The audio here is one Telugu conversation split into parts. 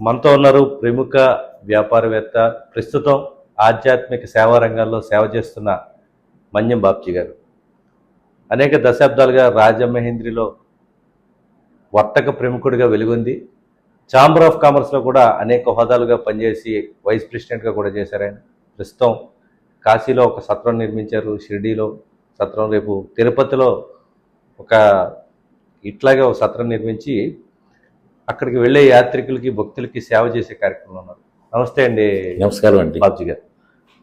మనతో ఉన్నారు ప్రముఖ వ్యాపారవేత్త ప్రస్తుతం ఆధ్యాత్మిక సేవా రంగాల్లో సేవ చేస్తున్న మన్యం బాబ్జీ గారు. అనేక దశాబ్దాలుగా రాజమహేంద్రిలో వర్తక ప్రముఖుడిగా వెలుగొంది. ఛాంబర్ ఆఫ్ కామర్స్లో కూడా అనేక హోదాలుగా పనిచేసి వైస్ ప్రెసిడెంట్గా కూడా చేశారు ఆయన. ప్రస్తుతం కాశీలో ఒక సత్రం నిర్మించారు షిర్డీలో సత్రం. రేపు తిరుపతిలో ఒక ఇట్లాగే ఒక సత్రం నిర్మించి అక్కడికి వెళ్ళే యాత్రికులకి భక్తులకి సేవ చేసే కార్యక్రమంలో ఉన్నారు. నమస్తే అండి. నమస్కారం అండి. బాబ్జీ గారు.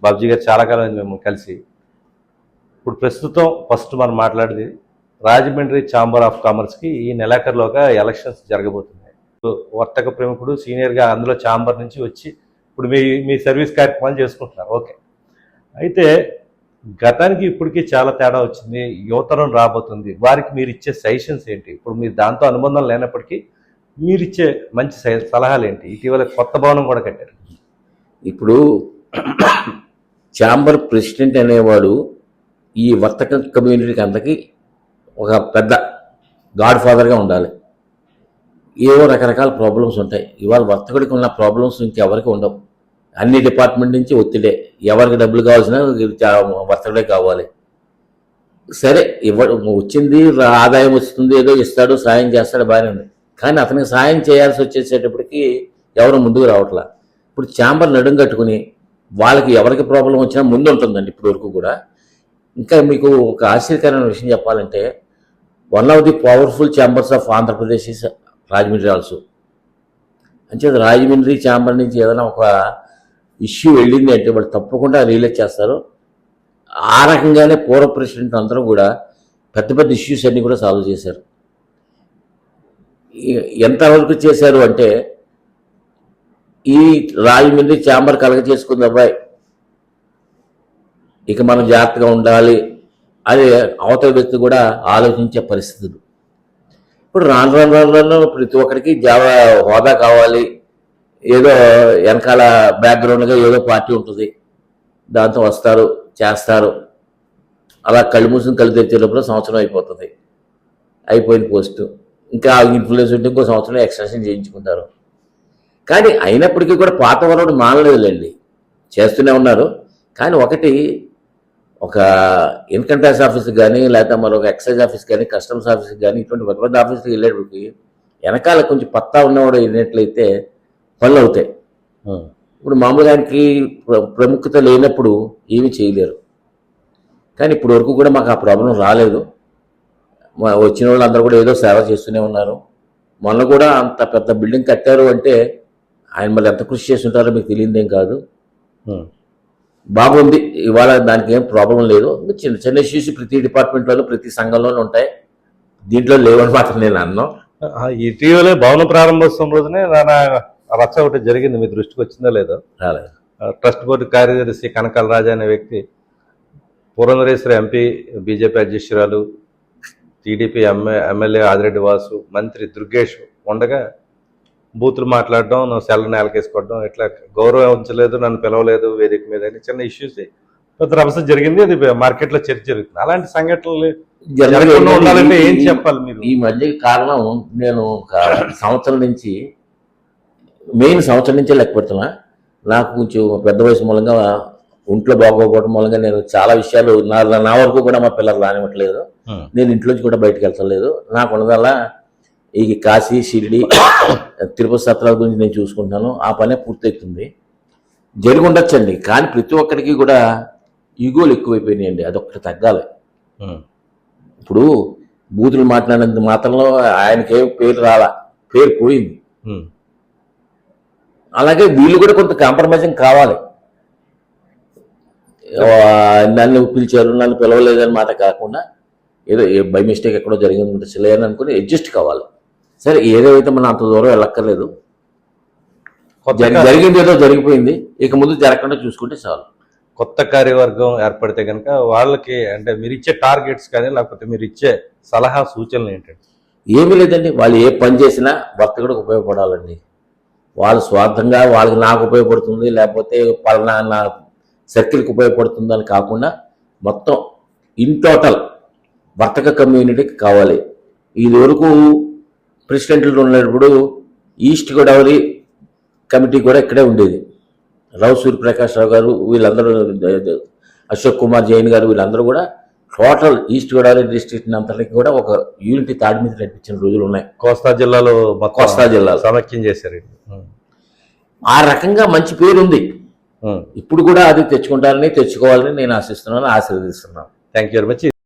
బాబ్జీ గారు చాలా కాలం మేము కలిసి. ఇప్పుడు ప్రస్తుతం ఫస్ట్ మనం మాట్లాడేది రాజమండ్రి ఛాంబర్ ఆఫ్ కామర్స్కి ఈ నెలాఖరులోగా ఎలక్షన్స్ జరగబోతున్నాయి. వర్తక ప్రముఖుడు సీనియర్గా అందులో ఛాంబర్ నుంచి వచ్చి ఇప్పుడు మీ మీ సర్వీస్ కార్యక్రమాలు చేసుకుంటున్నారు. ఓకే. అయితే గతానికి ఇప్పటికీ చాలా తేడా వచ్చింది. యువతరం రాబోతుంది. వారికి మీరు ఇచ్చే సజెషన్స్ ఏంటి? ఇప్పుడు మీరు దాంతో అనుబంధం లేనప్పటికీ మీరిచ్చే మంచి సై- సలహాలు ఏంటి ఇటీవల కొత్త భవనం కూడా కట్టారు. ఇప్పుడు ఛాంబర్ ప్రెసిడెంట్ అనేవాడు ఈ వర్తక కమ్యూనిటీకి అందరికీ ఒక పెద్ద గాడ్ ఫాదర్గా ఉండాలి. ఏవో రకరకాల ప్రాబ్లమ్స్ ఉంటాయి. ఇవాళ వర్తకుడికి ఉన్న ప్రాబ్లమ్స్ ఇంకెవరికి ఉండవు. అన్ని డిపార్ట్మెంట్ నుంచి ఒత్తిడే. ఎవరికి డబ్బులు కావాల్సిన వర్తకుడే కావాలి. సరే ఇవ్వ వచ్చింది ఆదాయం వస్తుంది ఏదో ఇస్తాడు సాయం చేస్తాడు బాగానే ఉంది. కానీ అతనికి సాయం చేయాల్సి వచ్చేసేటప్పటికి ఎవరు ముందుకు రావట్లా. ఇప్పుడు ఛాంబర్ నడుం కట్టుకుని వాళ్ళకి ఎవరికి ప్రాబ్లం వచ్చినా ముందు ఉంటుందండి ఇప్పటి వరకు కూడా. ఇంకా మీకు ఒక ఆశ్చర్యకరమైన విషయం చెప్పాలంటే one of the powerful chambers of Andhra Pradesh is Rajahmundry also అంటే రాజమండ్రి ఛాంబర్ నుంచి ఏదైనా ఒక ఇష్యూ వెళ్ళింది అంటే వాళ్ళు తప్పకుండా రియలైజ్ చేస్తారు. ఆ రకంగానే పూర్వ ప్రెసిడెంట్ అందరూ కూడా పెద్ద పెద్ద ఇష్యూస్ అన్నీ కూడా సాల్వ్ చేశారు. ఎంతవరకు చేశారు అంటే ఈ రాజమండ్రి చాంబర్ కలగ చేసుకుంది అబ్బాయి. ఇక మనం జాగ్రత్తగా ఉండాలి అని అవతల వ్యక్తి కూడా ఆలోచించే పరిస్థితులు. ఇప్పుడు రాను రాను రాను రాను ప్రతి ఒక్కరికి జావా హోదా కావాలి. ఏదో వెనకాల బ్యాక్గ్రౌండ్గా ఏదో పార్టీ ఉంటుంది. దాంతో వస్తారు చేస్తారు. అలా కళ్ళు మూసుకుని కళ్ళు తెచ్చేటప్పుడు సంవత్సరం అయిపోతుంది. అయిపోయిన పోస్టు. ఇంకా ఇన్ఫ్లుయెన్స్ ఉంటే ఇంకో సంవత్సరం ఎక్స్టెన్షన్ చేయించుకుంటారు. కానీ అయినప్పటికీ కూడా పాత వరడు మానలేదులేండి. చేస్తూనే ఉన్నారు. కానీ ఒకటి ఒక ఇన్కమ్ ట్యాక్స్ ఆఫీస్కి కానీ లేకపోతే మరొక ఎక్సైజ్ ఆఫీస్ కానీ కస్టమ్స్ ఆఫీస్కి కానీ ఇటువంటి పెద్ద పెద్ద ఆఫీస్కి వెళ్ళేటప్పటికి వెనకాల కొంచెం పత్తా ఉన్నవాడు వెళ్ళినట్లయితే పనులు అవుతాయి. ఇప్పుడు మామూలుగా ఆయనకి ప్ర- ప్రముఖత లేనప్పుడు ఏమీ చేయలేరు. కానీ ఇప్పటి వరకు కూడా మాకు ఆ ప్రాబ్లం రాలేదు. వచ్చిన వాళ్ళందరూ కూడా ఏదో సేవ చేస్తూనే ఉన్నారు. మొన్న కూడా అంత పెద్ద బిల్డింగ్ కట్టారు అంటే ఆయన మళ్ళీ ఎంత కృషి చేసి ఉంటారో మీకు తెలియదేం కాదు. బాగుంది ఇవాళ దానికి ఏం ప్రాబ్లం లేదు. చిన్న చిన్న ఇష్యూస్ ప్రతి డిపార్ట్మెంట్లలో ప్రతి సంఘంలోనూ ఉంటాయి. దీంట్లో లేవని మాత్రం నేను అన్నాను ఆ, ఇటీవలే భవన ప్రారంభోత్సవం రోజునే నా రచ్చ ఒకటి జరిగింది. మీ దృష్టికి వచ్చిందో లేదో? ట్రస్ట్ బోర్డు కార్యదర్శి కనకాల రాజా అనే వ్యక్తి పురంధరేశ్వరి ఎంపీ బీజేపీ అధ్యక్షురాలు TDP MA MLA Adireddy Vasu మంత్రి దుర్గేష్ ఉండగా బూతులు మాట్లాడడం సెల్ నేలకేసుకోవడం ఇట్లా గౌరవం ఉంచలేదు నన్ను పిలవలేదు వేదిక మీద అని చిన్న ఇష్యూస్ పెద్ద రభస జరిగింది అది మార్కెట్లో చర్చ జరుగుతుంది. అలాంటి సంఘటనలు జరగకుండా ఉండాలంటే ఏం చెప్పాలి మీరు? ఈ మధ్య కారణం నేను సంవత్సరం నుంచి మెయిన్ సంవత్సరం నుంచే లెక్క పెడుతున్నా. నాకు కొంచెం పెద్ద వయసు మూలంగా ఒంట్లో బాగోకపోవడం మూలంగా నేను చాలా విషయాలు నా నా వరకు కూడా మా పిల్లలు రానివ్వట్లేదు. నేను ఇంట్లోంచి కూడా బయటకు వెళ్తలేదు. నాకు ఉన్నదల్లా ఈ కాశీ షిరిడి తిరుపతి సత్రాల గురించి నేను చూసుకుంటాను ఆ పనే పూర్తవుతుంది. జరిగి ఉండొచ్చండి. కానీ ప్రతి ఒక్కరికి కూడా ఈగోలు ఎక్కువైపోయినాయండి. అదొక్కటి తగ్గాలి. ఇప్పుడు బూతులు మాట్లాడినంత మాత్రంలో ఆయనకేం పేరు రాలా పేరు పోయింది. అలాగే వీళ్ళు కూడా కొంత కాంప్రమైజింగ్ కావాలి. నన్ను పిలిచారు నన్ను పిలవలేదని మాట కాకుండా ఏదో బై మిస్టేక్ ఎక్కడో జరిగింది ఉండొచ్చులే అని అనుకుని అడ్జస్ట్ కావాలి. సరే ఏదేమైతే మనం అంత దూరం వెళ్ళక్కర్లేదు. జరిగింది ఏదో జరిగిపోయింది. ఇక ముందు జరగకుండా చూసుకుంటే చాలు. కొత్త కార్యవర్గం ఏర్పడితే కనుక వాళ్ళకి అంటే మీరు ఇచ్చే టార్గెట్స్ కానీ లేకపోతే మీరు ఇచ్చే సలహా సూచనలు ఏంటంటే ఏమీ లేదండి. వాళ్ళు ఏ పని చేసినా వర్తకుడికి ఉపయోగపడాలండి. వాళ్ళు స్వార్థంగా వాళ్ళకి నాకు ఉపయోగపడుతుంది లేకపోతే పలానా నా సర్కిల్కి ఉపయోగపడుతుంది అని కాకుండా మొత్తం ఇన్ టోటల్ వర్తక కమ్యూనిటీకి కావాలి. ఇది వరకు ప్రెసిడెంట్లు ఉన్నప్పుడు ఈస్ట్ గోదావరి కమిటీ కూడా ఇక్కడే ఉండేది. రావు సూర్యప్రకాష్ రావు గారు వీళ్ళందరూ అశోక్ కుమార్ జైన్ గారు వీళ్ళందరూ కూడా టోటల్ ఈస్ట్ గోదావరి డిస్ట్రిక్ట్ అంతటికి కూడా ఒక యూనిటీ తాడి మీద నడిపించిన రోజులు ఉన్నాయి. కోస్తా జిల్లాలో కోస్తా జిల్లాలో. సమైక్యం చేశారు. ఆ రకంగా మంచి పేరు ఉంది ఇప్పుడు కూడా అది తెచ్చుకుంటారని తెచ్చుకోవాలని నేను ఆశిస్తున్నాను ఆశీర్వదిస్తున్నాను. Thank you very much